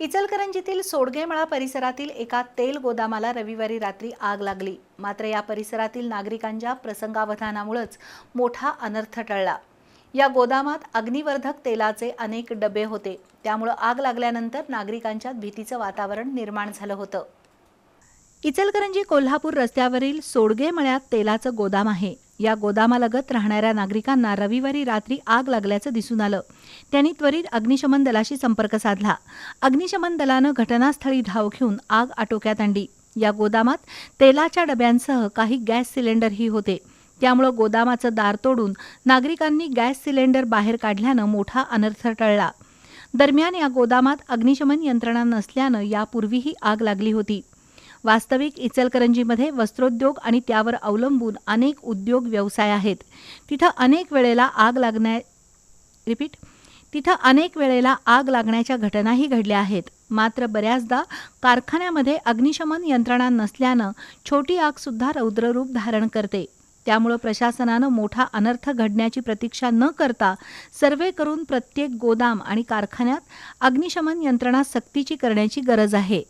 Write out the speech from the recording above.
इचलकरंजीतील सोडगेमळा परिसरातील एका तेल गोदामाला रविवारी रात्री आग लागली. मात्र या परिसरातील नागरिकांच्या प्रसंगावधानामुळेच मोठा अनर्थ टळला. या गोदामात अग्निवर्धक तेलाचे अनेक डबे होते. त्यामुळं आग लागल्यानंतर नागरिकांच्यात भीतीचं वातावरण निर्माण झालं होतं. इचलकरंजी कोल्हापूर रस्त्यावरील सोडगेमळ्यात तेलाचं गोदाम आहे. या गोदामालगत राहणाऱ्या नागरिकांना रविवारी रात्री आग लागल्याचं दिसून आलं. त्यांनी त्वरित अग्निशमन दलाशी संपर्क साधला. अग्निशमन दलानं घटनास्थळी धाव घेऊन आग आटोक्यात आणली. या गोदामात तेलाच्या डब्यांसह काही गॅस सिलेंडरही होते. त्यामुळं गोदामाचं दार तोडून नागरिकांनी गॅस सिलेंडर बाहेर काढल्यानं मोठा अनर्थ टळला. दरम्यान या गोदामात अग्निशमन यंत्रणा नसल्यानं यापूर्वीही आग लागली होती. वास्तविक इचलकरंजीमध्ये वस्त्रोद्योग आणि त्यावर अवलंबून अनेक उद्योग व्यवसाय आहेत. तिथं अनेक वेळेला आग लागण्या रिपीट तिथं अनेक वेळेला आग लागण्याच्या घटनाही घडल्या आहेत. मात्र बऱ्याचदा कारखान्यामध्ये अग्निशमन यंत्रणा नसल्यानं छोटी आगसुद्धा रौद्ररूप धारण करते. त्यामुळं प्रशासनानं मोठा अनर्थ घडण्याची प्रतीक्षा न करता सर्वे करून प्रत्येक गोदाम आणि कारखान्यात अग्निशमन यंत्रणा सक्तीची करण्याची गरज आहे.